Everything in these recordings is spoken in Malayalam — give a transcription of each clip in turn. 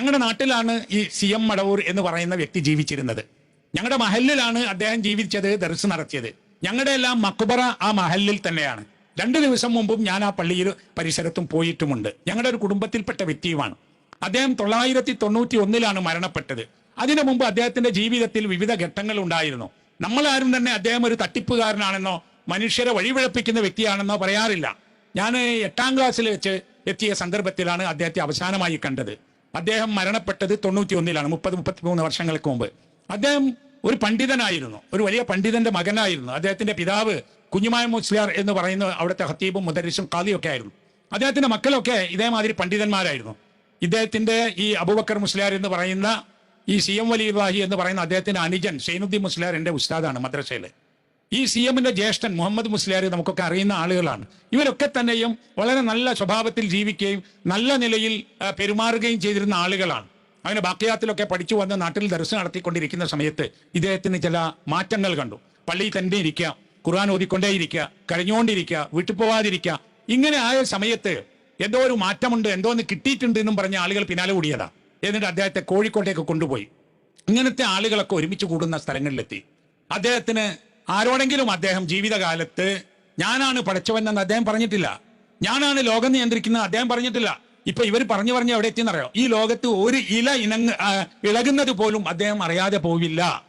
ഞങ്ങളുടെ നാട്ടിലാണ് ഈ സി എം മടവൂർ എന്ന് പറയുന്ന വ്യക്തി ജീവിച്ചിരുന്നത്. ഞങ്ങളുടെ മഹലിലാണ് അദ്ദേഹം ജീവിച്ചത് ദർസ് നടത്തിയത്. ഞങ്ങളുടെ എല്ലാം മക്കുബറ ആ മഹലിൽ തന്നെയാണ്. രണ്ടു ദിവസം മുമ്പും ഞാൻ ആ പള്ളിയിൽ പരിസരത്തും പോയിട്ടുമുണ്ട്. ഞങ്ങളുടെ ഒരു കുടുംബത്തിൽപ്പെട്ട വ്യക്തിയുമാണ്. അദ്ദേഹം തൊള്ളായിരത്തി തൊണ്ണൂറ്റി ഒന്നിലാണ് മരണപ്പെട്ടത്. അതിനു മുമ്പ് അദ്ദേഹത്തിന്റെ ജീവിതത്തിൽ വിവിധ ഘട്ടങ്ങൾ ഉണ്ടായിരുന്നു. നമ്മളാരും തന്നെ അദ്ദേഹം ഒരു തട്ടിപ്പുകാരനാണെന്നോ മനുഷ്യരെ വഴിവിഴപ്പിക്കുന്ന വ്യക്തിയാണെന്നോ പറയാറില്ല. ഞാൻ എട്ടാം ക്ലാസ്സിൽ വെച്ച് എത്തിയ സന്ദർഭത്തിലാണ് അദ്ദേഹത്തെ അവസാനമായി കണ്ടത്. അദ്ദേഹം മരണപ്പെട്ടത് തൊണ്ണൂറ്റി ഒന്നിലാണ് മുപ്പത് മുപ്പത്തി മൂന്ന് വർഷങ്ങൾക്ക് മുമ്പ്. അദ്ദേഹം ഒരു പണ്ഡിതനായിരുന്നു ഒരു വലിയ പണ്ഡിതന്റെ മകനായിരുന്നു. അദ്ദേഹത്തിന്റെ പിതാവ് കുഞ്ഞുമായ മുസ്ലിയാർ എന്ന് പറയുന്ന അവിടുത്തെ ഹത്തീബും മുദരിസും കാലിയൊക്കെ ആയിരുന്നു. അദ്ദേഹത്തിന്റെ മക്കളൊക്കെ ഇതേമാതിരി പണ്ഡിതന്മാരായിരുന്നു. ഇദ്ദേഹത്തിന്റെ ഈ അബുബക്കർ മുസ്ലിയാർ എന്ന് പറയുന്ന ഈ സി എം വലി ഇബ്രാഹി എന്ന് പറയുന്ന അദ്ദേഹത്തിന്റെ അനുജൻ സൈനുദ്ദീൻ മുസ്ലിയാർ എന്റെ ഉസ്താദാണ് മദ്രസയിൽ ഈ സി എമ്മിന്റെ ജ്യേഷ്ഠൻ മുഹമ്മദ് മുസ്ലിയാർ നമുക്കൊക്കെ അറിയുന്ന ആളുകളാണ്. ഇവരൊക്കെ തന്നെയും വളരെ നല്ല സ്വഭാവത്തിൽ ജീവിക്കുകയും നല്ല നിലയിൽ പെരുമാറുകയും ചെയ്തിരുന്ന ആളുകളാണ്. അങ്ങനെ ബാക്കിയാത്തിലൊക്കെ പഠിച്ചു വന്ന് നാട്ടിൽ ദർശനം നടത്തിക്കൊണ്ടിരിക്കുന്ന സമയത്ത് ഇദ്ദേഹത്തിന് ചില മാറ്റങ്ങൾ കണ്ടു. പള്ളിയിൽ തന്നെ ഇരിക്കുക ഖുർആൻ ഓതിക്കൊണ്ടേയിരിക്കുക കരഞ്ഞുകൊണ്ടിരിക്കുക വീട്ടിൽ പോവാതിരിക്കുക. ഇങ്ങനെ ആയ സമയത്ത് എന്തോ ഒരു മാറ്റമുണ്ട് എന്തോ ഒന്ന് കിട്ടിയിട്ടുണ്ട് എന്നും പറഞ്ഞ ആളുകൾ പിന്നാലെ കൂടിയതാ എന്നിട്ട് അദ്ദേഹത്തെ കോഴിക്കോട്ടേക്ക് കൊണ്ടുപോയി. ഇങ്ങനത്തെ ആളുകളൊക്കെ ഒരുമിച്ച് കൂടുന്ന സ്ഥലങ്ങളിലെത്തി. അദ്ദേഹത്തിന് ആരോടെങ്കിലും അദ്ദേഹം ജീവിതകാലത്ത് ഞാനാണ് പഠിച്ചവനെന്ന് അദ്ദേഹം പറഞ്ഞിട്ടില്ല. ഞാനാണ് ലോകം നിയന്ത്രിക്കുന്നത് അദ്ദേഹം പറഞ്ഞിട്ടില്ല. ഇപ്പൊ ഇവർ പറഞ്ഞു പറഞ്ഞ് എവിടെ എത്തിയെന്നറിയോ? ഈ ലോകത്ത് ഒരു ഇല ഇനങ്ങ് ഇളകുന്നത് പോലും അദ്ദേഹം അറിയാതെ പോവില്ല.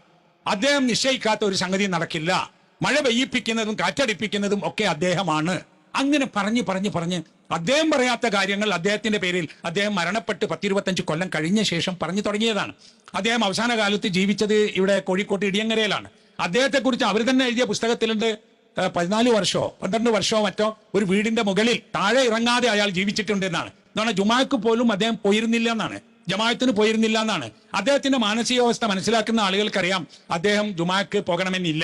അദ്ദേഹം നിശ്ചയിക്കാത്ത ഒരു സംഗതി നടക്കില്ല. മഴ പെയ്യിപ്പിക്കുന്നതും കാറ്റടിപ്പിക്കുന്നതും ഒക്കെ അദ്ദേഹമാണ്. അങ്ങനെ പറഞ്ഞു പറഞ്ഞ് പറഞ്ഞ് അദ്ദേഹം പറയാത്ത കാര്യങ്ങൾ അദ്ദേഹത്തിന്റെ പേരിൽ അദ്ദേഹം മരണപ്പെട്ട് പത്തിരുപത്തഞ്ച് കൊല്ലം കഴിഞ്ഞ ശേഷം പറഞ്ഞു തുടങ്ങിയതാണ്. അദ്ദേഹം അവസാന കാലത്ത് ജീവിച്ചത് ഇവിടെ കോഴിക്കോട്ട് ഇടിയങ്ങരയിലാണ്. അദ്ദേഹത്തെ കുറിച്ച് അവർ തന്നെ എഴുതിയ പുസ്തകത്തിലുണ്ട് പതിനാല് വർഷമോ പന്ത്രണ്ട് വർഷമോ മറ്റോ ഒരു വീടിന്റെ മുകളിൽ താഴെ ഇറങ്ങാതെ അയാൾ ജീവിച്ചിട്ടുണ്ട് എന്നാണ് എന്നാണ് ജുമാക്ക് പോലും അദ്ദേഹം പോയിരുന്നില്ല എന്നാണ്. ജമാഅത്തിന് പോയിരുന്നില്ല എന്നാണ്. അദ്ദേഹത്തിന്റെ മാനസികാവസ്ഥ മനസ്സിലാക്കുന്ന ആളുകൾക്കറിയാം അദ്ദേഹം ജുമാക്ക് പോകണമെന്നില്ല.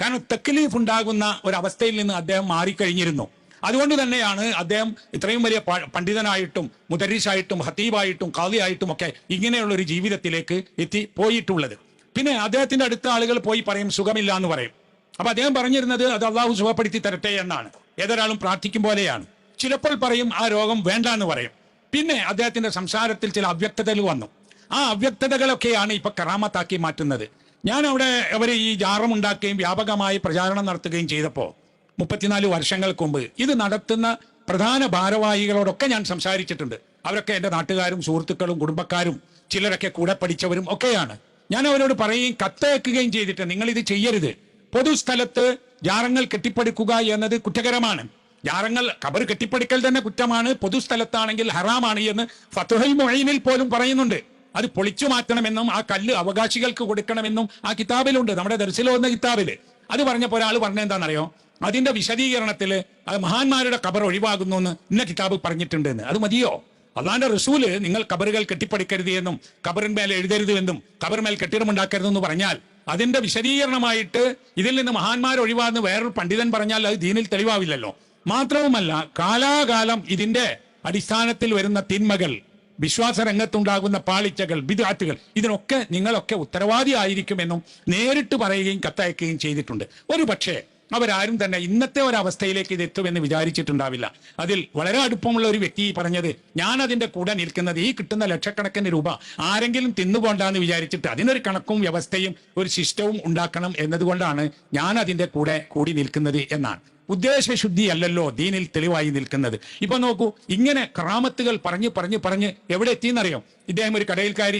കാരണം തെക്കലീഫ് ഉണ്ടാകുന്ന ഒരു അവസ്ഥയിൽ നിന്ന് അദ്ദേഹം മാറിക്കഴിഞ്ഞിരുന്നു. അതുകൊണ്ട് തന്നെയാണ് അദ്ദേഹം ഇത്രയും വലിയ പണ്ഡിതനായിട്ടും മുദരീഷായിട്ടും ഹത്തീബായിട്ടും കാളിയായിട്ടും ഒക്കെ ഇങ്ങനെയുള്ള ഒരു ജീവിതത്തിലേക്ക് എത്തി പോയിട്ടുള്ളത്. പിന്നെ അദ്ദേഹത്തിന്റെ അടുത്ത ആളുകൾ പോയി പറയും സുഖമില്ല എന്ന് പറയും. അപ്പൊ അദ്ദേഹം പറഞ്ഞിരുന്നത് അത് അള്ളാഹു സുഖപ്പെടുത്തി തരട്ടെ എന്നാണ്. ഏതൊരാളും പ്രാർത്ഥിക്കും പോലെയാണ്. ചിലപ്പോൾ പറയും ആ രോഗം വേണ്ട എന്ന് പറയും. പിന്നെ അദ്ദേഹത്തിന്റെ സംസാരത്തിൽ ചില അവ്യക്തതകൾ വന്നു. ആ അവ്യക്തതകളൊക്കെയാണ് ഇപ്പൊ കറാമത്താക്കി മാറ്റുന്നത്. ഞാൻ അവിടെ അവർ ഈ ജാറം ഉണ്ടാക്കുകയും വ്യാപകമായി പ്രചാരണം നടത്തുകയും ചെയ്തപ്പോൾ മുപ്പത്തിനാല് വർഷങ്ങൾക്ക് മുമ്പ് ഇത് നടത്തുന്ന പ്രധാന ഭാരവാഹികളോടൊക്കെ ഞാൻ സംസാരിച്ചിട്ടുണ്ട്. അവരൊക്കെ എന്റെ നാട്ടുകാരും സുഹൃത്തുക്കളും കുടുംബക്കാരും ചിലരൊക്കെ കൂടെ പഠിച്ചവരും ഒക്കെയാണ്. ഞാൻ അവരോട് പറയുകയും കത്തയക്കുകയും ചെയ്തിട്ട് നിങ്ങൾ ഇത് ചെയ്യരുത്. പൊതുസ്ഥലത്ത് ജാറങ്ങൾ കെട്ടിപ്പടുക്കുക എന്നത് കുറ്റകരമാണ്. ജാറങ്ങൾ കബർ കെട്ടിപ്പടുക്കൽ തന്നെ കുറ്റമാണ്. പൊതുസ്ഥലത്താണെങ്കിൽ ഹറാമാണ് എന്ന് ഫത്തുഹൈ മൊഴിനിൽ പോലും പറയുന്നുണ്ട്. അത് പൊളിച്ചു മാറ്റണമെന്നും ആ കല്ല് അവകാശികൾക്ക് കൊടുക്കണമെന്നും ആ കിതാബിലുണ്ട് നമ്മുടെ ദർശിലോ എന്ന കിതാബിൽ. അത് പറഞ്ഞപ്പോൾ ഒരാൾ പറഞ്ഞ എന്താണെന്നറിയോ? അതിന്റെ വിശദീകരണത്തിൽ അത് മഹാന്മാരുടെ കബർ ഒഴിവാകുന്നു എന്ന് ഇന്ന കിതാബ് പറഞ്ഞിട്ടുണ്ട് എന്ന് അത് മതിയോ? അള്ളാന്റെ റസൂൽ നിങ്ങൾ കബറുകൾ കെട്ടിപ്പടിക്കരുത് എന്നും കബറിന്മേൽ എഴുതരുത് എന്നും കബറിന്മേൽ കെട്ടിടമുണ്ടാക്കരുതെന്ന് പറഞ്ഞാൽ അതിന്റെ വിശദീകരണമായിട്ട് ഇതിൽ നിന്ന് മഹാന്മാർ ഒഴിവാന്ന് വേറൊരു പണ്ഡിതൻ പറഞ്ഞാൽ അത് ദീനിൽ തെളിവാവില്ലല്ലോ. മാത്രവുമല്ല കാലാകാലം ഇതിന്റെ അടിസ്ഥാനത്തിൽ വരുന്ന തിന്മകൾ വിശ്വാസ രംഗത്തുണ്ടാകുന്ന പാളിച്ചകൾ വിദാറ്റുകൾ ഇതിനൊക്കെ നിങ്ങളൊക്കെ ഉത്തരവാദി ഉത്തരവാദിയായിരിക്കുമെന്നും നേരിട്ട് പറയുകയും കത്തയക്കുകയും ചെയ്തിട്ടുണ്ട്. ഒരു പക്ഷേ അവരാരും തന്നെ ഇന്നത്തെ ഒരവസ്ഥയിലേക്ക് ഇത് എത്തുമെന്ന് വിചാരിച്ചിട്ടുണ്ടാവില്ല. അതിൽ വളരെ അടുപ്പമുള്ള ഒരു വ്യക്തി പറഞ്ഞത് ഞാൻ അതിന്റെ കൂടെ നിൽക്കുന്നത് ഈ കിട്ടുന്ന ലക്ഷക്കണക്കിന് രൂപ ആരെങ്കിലും തിന്നുപോണ്ടെന്ന് വിചാരിച്ചിട്ട് അതിനൊരു കണക്കും വ്യവസ്ഥയും ഒരു ശിഷ്ടവും ഉണ്ടാക്കണം എന്നതുകൊണ്ടാണ് ഞാൻ അതിന്റെ കൂടെ കൂടി നിൽക്കുന്നത് എന്നാണ്. ഉദ്ദേശശുദ്ധി അല്ലല്ലോ ദീനിൽ തെളിവായി നിൽക്കുന്നത്. ഇപ്പൊ നോക്കൂ ഇങ്ങനെ ക്രാമത്തുകൾ പറഞ്ഞ് പറഞ്ഞ് പറഞ്ഞ് എവിടെ എത്തിയെന്നറിയോ? ഇദ്ദേഹം ഒരു കടയിൽക്കാരി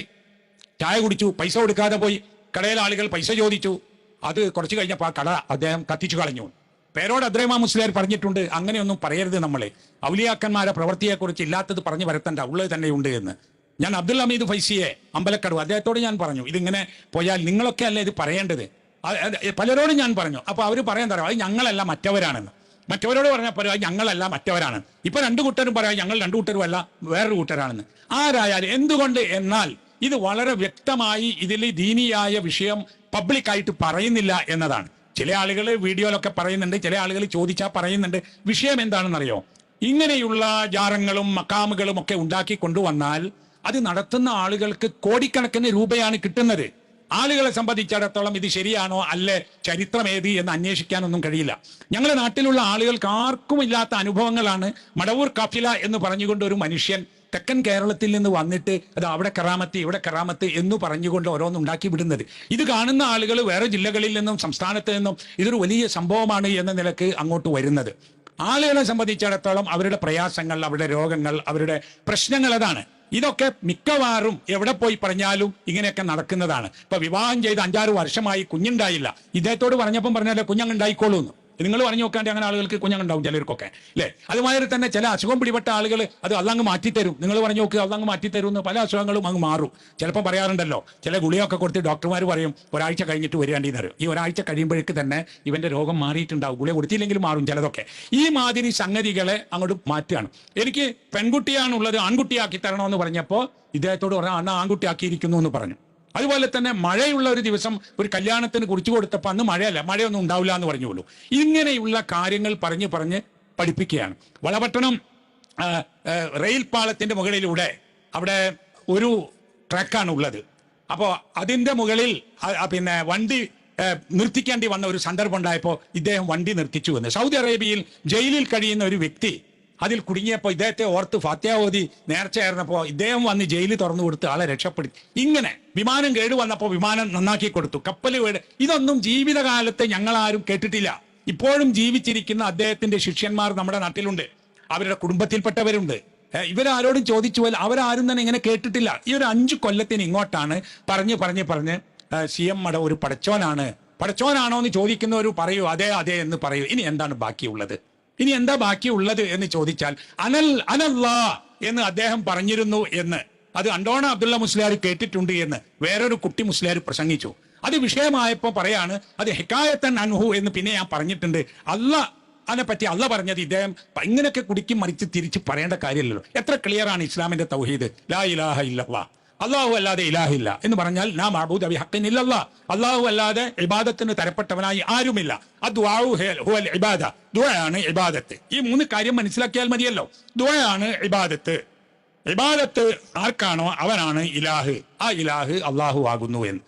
ചായ കുടിച്ചു പൈസ കൊടുക്കാതെ പോയി. കടയിൽ ആളുകൾ പൈസ ചോദിച്ചു. അത് കുറച്ച് കഴിഞ്ഞപ്പോൾ ആ കട അദ്ദേഹം കത്തിച്ചു കളഞ്ഞു. പേരോട് അദ്രൈമ മുസ്ലിയാർ പറഞ്ഞിട്ടുണ്ട് അങ്ങനെയൊന്നും പറയരുത് നമ്മളെ. ഔലിയാക്കന്മാരെ പ്രവൃത്തിയെക്കുറിച്ച് ഇല്ലാത്തത് പറഞ്ഞു വരത്തണ്ട ഉള്ളത് തന്നെയുണ്ട് എന്ന്. ഞാൻ അബ്ദുൽ അമീദ് ഫൈസിയെ അമ്പലക്കടവ് അദ്ദേഹത്തോട് ഞാൻ പറഞ്ഞു ഇതിങ്ങനെ പോയാൽ നിങ്ങളൊക്കെ അല്ലേ ഇത് പറയേണ്ടത്? പലരോടും ഞാൻ പറഞ്ഞു അപ്പോൾ അവർ പറയാൻ തരാം അത് ഞങ്ങളല്ല മറ്റവരാണെന്ന്. മറ്റവരോട് പറഞ്ഞപ്പോൾ അത് ഞങ്ങളല്ല മറ്റവരാണ് ഇപ്പൊ രണ്ടു കൂട്ടരും പറയാം ഞങ്ങൾ രണ്ടു കൂട്ടരും അല്ല വേറൊരു കൂട്ടരാണെന്ന്. ആരായാലും എന്തുകൊണ്ട് എന്നാൽ ഇത് വളരെ വ്യക്തമായി ഇതിൽ ദീനിയായ വിഷയം പബ്ലിക്കായിട്ട് പറയുന്നില്ല എന്നതാണ്. ചില ആളുകൾ വീഡിയോയിലൊക്കെ പറയുന്നുണ്ട് ചില ആളുകൾ ചോദിച്ചാൽ പറയുന്നുണ്ട്. വിഷയം എന്താണെന്നറിയോ? ഇങ്ങനെയുള്ള ജാറങ്ങളും മക്കാമുകളും ഒക്കെ ഉണ്ടാക്കി കൊണ്ടുവന്നാൽ അത് നടത്തുന്ന ആളുകൾക്ക് കോടിക്കണക്കിന് രൂപയാണ് കിട്ടുന്നത്. ആളുകളെ സംബന്ധിച്ചിടത്തോളം ഇത് ശരിയാണോ അല്ലേ? ചരിത്രമേത് എന്ന് അന്വേഷിക്കാനൊന്നും കഴിയില്ല. ഞങ്ങളുടെ നാട്ടിലുള്ള ആളുകൾക്ക് ആർക്കും ഇല്ലാത്ത അനുഭവങ്ങളാണ് മടവൂർ കഫില എന്ന് പറഞ്ഞുകൊണ്ട് ഒരു മനുഷ്യൻ തെക്കൻ കേരളത്തിൽ നിന്ന് വന്നിട്ട് അത് അവിടെ കറാമത്ത് ഇവിടെ കറാമത്ത് എന്ന് പറഞ്ഞുകൊണ്ട് ഓരോന്ന് ഉണ്ടാക്കി വിടുന്നത്. ഇത് കാണുന്ന ആളുകൾ വേറെ ജില്ലകളിൽ നിന്നും സംസ്ഥാനത്ത് നിന്നും ഇതൊരു വലിയ സംഭവമാണ് എന്ന നിലയ്ക്ക് അങ്ങോട്ട് വരുന്നത്. ആളുകളെ സംബന്ധിച്ചിടത്തോളം അവരുടെ പ്രയാസങ്ങൾ അവരുടെ രോഗങ്ങൾ അവരുടെ പ്രശ്നങ്ങൾ അതാണ്. ഇതൊക്കെ മിക്കവാറും എവിടെ പോയി പറഞ്ഞാലും ഇങ്ങനെയൊക്കെ നടക്കുന്നതാണ്. ഇപ്പൊ വിവാഹം ചെയ്ത് അഞ്ചാറ് വർഷമായി കുഞ്ഞുണ്ടായില്ല. ഇദ്ദേഹത്തോട് പറഞ്ഞപ്പം പറഞ്ഞാലേ കുഞ്ഞങ്ങുണ്ടായിക്കോളൂ എന്ന് നിങ്ങൾ പറഞ്ഞു നോക്കാണ്ട് അങ്ങനെ ആളുകൾക്ക് കുഞ്ഞുണ്ടാവും ചിലർക്കൊക്കെ അല്ലേ? അതുമാതിരി തന്നെ ചില അസുഖം പിടിപെട്ട ആളുകൾ അത് അള്ളങ്ങ് മാറ്റിത്തരും. നിങ്ങൾ പറഞ്ഞു നോക്കുക അള്ളങ്ങ് മാറ്റിത്തരും എന്ന് പല അസുഖങ്ങളും അങ്ങ് മാറും. ചിലപ്പോൾ പറയാറുണ്ടല്ലോ ചില ഗുളിയൊക്കെ കൊടുത്ത് ഡോക്ടർമാർ പറയും ഒരാഴ്ച കഴിഞ്ഞിട്ട് വരികയാണ്ടി തരും ഈ ഒരാഴ്ച കഴിയുമ്പോഴേക്ക് തന്നെ ഇവന്റെ രോഗം മാറിയിട്ടുണ്ടാവും. ഗുളിക കൊടുത്തില്ലെങ്കിൽ മാറും ചിലതൊക്കെ. ഈ മാതിരി സംഗതികളെ അങ്ങോട്ട് മാറ്റുകയാണ്. എനിക്ക് പെൺകുട്ടിയാണുള്ളത് ആൺകുട്ടിയാക്കി തരണമെന്ന് പറഞ്ഞപ്പോൾ ഇദ്ദേഹത്തോട് പറഞ്ഞാൽ അണ്ണ ആൺകുട്ടിയാക്കിയിരിക്കുന്നു എന്ന് പറഞ്ഞു. അതുപോലെ തന്നെ മഴയുള്ള ഒരു ദിവസം ഒരു കല്യാണത്തിന് കുറിച്ചു കൊടുത്തപ്പോൾ അന്ന് മഴയല്ല മഴയൊന്നും ഉണ്ടാവില്ല എന്ന് പറഞ്ഞുള്ളൂ ഇങ്ങനെയുള്ള കാര്യങ്ങൾ പറഞ്ഞ് പറഞ്ഞ് പഠിപ്പിക്കുകയാണ്. വളപട്ടണം റെയിൽ പാളത്തിന്റെ മുകളിലൂടെ അവിടെ ഒരു ട്രാക്കാണ് ഉള്ളത്. അപ്പോൾ അതിന്റെ മുകളിൽ പിന്നെ വണ്ടി നിർത്തിക്കേണ്ടി വന്ന ഒരു സന്ദർഭം ഉണ്ടായപ്പോൾ ഇദ്ദേഹം വണ്ടി നിർത്തിച്ചു എന്ന്. സൗദി അറേബ്യയിൽ ജയിലിൽ കഴിയുന്ന ഒരു വ്യക്തി അതിൽ കുടുങ്ങിയപ്പോൾ ഇദ്ദേഹത്തെ ഓർത്ത് ഫത്യാവോതി നേർച്ചയായിരുന്നപ്പോൾ ഇദ്ദേഹം വന്ന് ജയിലിൽ തുറന്നു കൊടുത്ത് ആളെ രക്ഷപ്പെടുത്തി. ഇങ്ങനെ വിമാനം കേട് വന്നപ്പോൾ വിമാനം നന്നാക്കി കൊടുത്തു. കപ്പൽ വീട് ഇതൊന്നും ജീവിതകാലത്തെ ഞങ്ങൾ ആരും കേട്ടിട്ടില്ല. ഇപ്പോഴും ജീവിച്ചിരിക്കുന്ന അദ്ദേഹത്തിന്റെ ശിഷ്യന്മാർ നമ്മുടെ നാട്ടിലുണ്ട്. അവരുടെ കുടുംബത്തിൽപ്പെട്ടവരുണ്ട്. ഇവരാരോടും ചോദിച്ചു പോലെ അവരാരും തന്നെ ഇങ്ങനെ കേട്ടിട്ടില്ല. ഈ ഒരു അഞ്ചു കൊല്ലത്തിന് ഇങ്ങോട്ടാണ് പറഞ്ഞ് പറഞ്ഞ് പറഞ്ഞ് സി എം മട ഒരു പടച്ചോനാണ്. പടച്ചോനാണോ എന്ന് ചോദിക്കുന്നവർ പറയൂ അതെ അതെ എന്ന് പറയൂ. ഇനി എന്താണ് ബാക്കിയുള്ളത്? ഇനി എന്താ ബാക്കിയുള്ളത് എന്ന് ചോദിച്ചാൽ അനൽ അനല്ലാ എന്ന് അദ്ദേഹം പറഞ്ഞിരുന്നു എന്ന്. അത് അണ്ടോണ അബ്ദുള്ള മുസ്ലിയാർ കേട്ടിട്ടുണ്ട് എന്ന് വേറൊരു കുട്ടി മുസ്ലിയാർ പ്രസംഗിച്ചു. അത് വിഷയമായപ്പോൾ പറയാണ് അത് ഹെക്കായത്തൻ അൻഹു എന്ന് പിന്നെ ഞാൻ പറഞ്ഞിട്ടുണ്ട്. അല്ല അതിനെ പറ്റി അല്ല പറഞ്ഞത് ഇദ്ദേഹം ഇങ്ങനെയൊക്കെ കുടിക്കും മറിച്ച് തിരിച്ച് പറയേണ്ട കാര്യമില്ലല്ലോ. എത്ര ക്ലിയർ ആണ് ഇസ്ലാമിന്റെ തൗഹീദ്? ലാ ഇലാഹ ഇല്ലല്ലാ. അള്ളാഹു അല്ലാതെ ഇലാഹില്ല എന്ന് പറഞ്ഞാൽ നാം അബൂദ് അബി ഹക്കിനില്ല അള്ളാഹു അല്ലാതെ ഇബാദത്തിന് തരപ്പെട്ടവനായി ആരുമില്ല. ഇബാദ. ദുആയാണ് ഇബാദത്ത്. ഈ മൂന്ന് കാര്യം മനസ്സിലാക്കിയാൽ മതിയല്ലോ. ദുആയാണ് ഇബാദത്ത്. ഇബാദത്ത് ആർക്കാണോ? അവനാണ് ഇലാഹ്. ആ ഇലാഹ് അള്ളാഹു ആകുന്നു എന്ന്.